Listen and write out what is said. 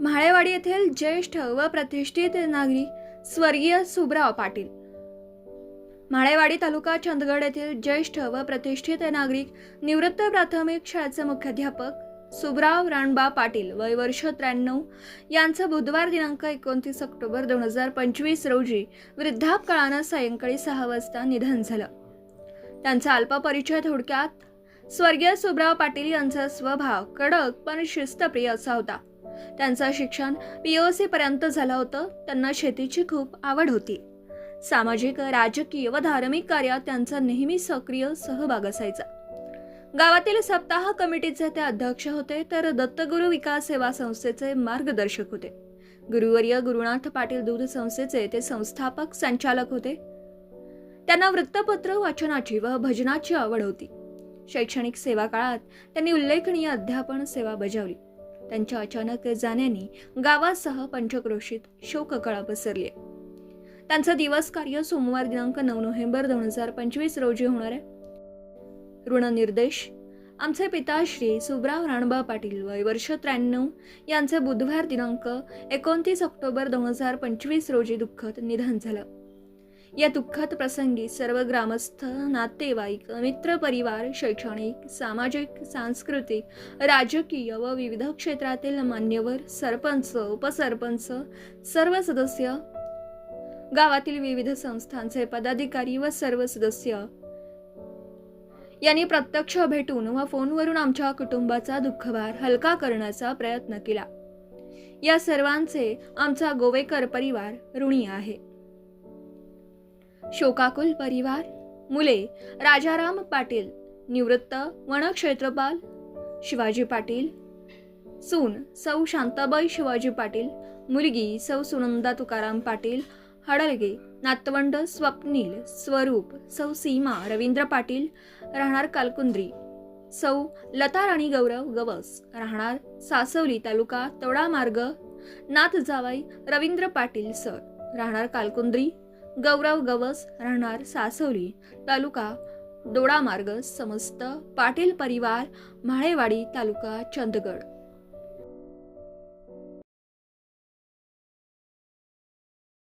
म्हाळेवाडी येथील ज्येष्ठ व प्रतिष्ठित नागरिक स्वर्गीय सुबराव पाटील. म्हाळेवाडी तालुका चंदगड येथील ज्येष्ठ व प्रतिष्ठित नागरिक निवृत्त प्राथमिक शाळेचे मुख्याध्यापक सुबराव राणबा पाटील वय वर्ष त्र्याण्णव यांचं बुधवार दिनांक एकोणतीस ऑक्टोबर दोन हजार पंचवीस रोजी वृद्धापकाळानं सायंकाळी सहा वाजता निधन झालं. त्यांचा अल्प परिचय थोडक्यात स्वर्गीय सुबराव पाटील यांचा स्वभाव कडक पण शिस्तप्रिय असा होता. त्यांचं शिक्षण पी ओ सीपर्यंत झालं होतं. त्यांना शेतीची खूप आवड होती. सामाजिक राजकीय व धार्मिक कार्यात त्यांचा नेहमी सक्रिय सहभाग असायचा. गावातील सप्ताह कमिटीचे ते अध्यक्ष होते तर दत्तगुरु विकास सेवा संस्थेचे मार्गदर्शक होते. गुरुवर्य गुरुनाथ पाटील दूध संस्थेचे ते संस्थापक संचालक होते. त्यांना वृत्तपत्र वाचनाची व भजनाची आवड होती. शैक्षणिक सेवा काळात त्यांनी उल्लेखनीय अध्यापन सेवा बजावली. त्यांच्या अचानक जाण्याने गावासह पंचक्रोशीत शोककळा पसरली. आहे. त्यांचं दिवस कार्य सोमवार दिनांक नऊ नोव्हेंबर दोन हजार पंचवीस रोजी होणार आहे. ऋणनिर्देश आमचे पिता श्री सुब्राव राणबा पाटील वय वर्ष त्र्याण्णव यांचे बुधवार दिनांक एकोणतीस ऑक्टोबर दोन हजार पंचवीस रोजी दुःखद निधन झालं. या दुःखात प्रसंगी सर्व ग्रामस्थ नातेवाईक मित्र परिवार शैक्षणिक सामाजिक सांस्कृतिक राजकीय व विविध क्षेत्रातील मान्यवर सरपंच उपसरपंच सर्व सदस्य गावातील विविध संस्थांचे पदाधिकारी व सर्व सदस्य यांनी प्रत्यक्ष भेटून व फोनवरून आमच्या कुटुंबाचा दुःखभार हलका करण्याचा प्रयत्न केला. या सर्वांचे आमचा गोवेकर परिवार ऋणी आहे. शोकाकुल परिवार मुले राजाराम पाटील निवृत्त वनक्षेत्रपाल शिवाजी पाटील सून सौ शांताबाई शिवाजी पाटील मुलगी सौ सुनंदा तुकाराम पाटील हडलगे नातवंड स्वप्नील स्वरूप सौ सीमा रवींद्र पाटील राहणार कालकुंद्री सौ लता राणी गौरव गवस राहणार सासवली तालुका तोडा मार्ग नाथ जावाई रवींद्र पाटील सर राहणार कालकुंद्री गौरव गवस राहणार सासवली तालुका दोडा मार्ग समस्त पाटील परिवार म्हाळेवाडी तालुका चंदगड.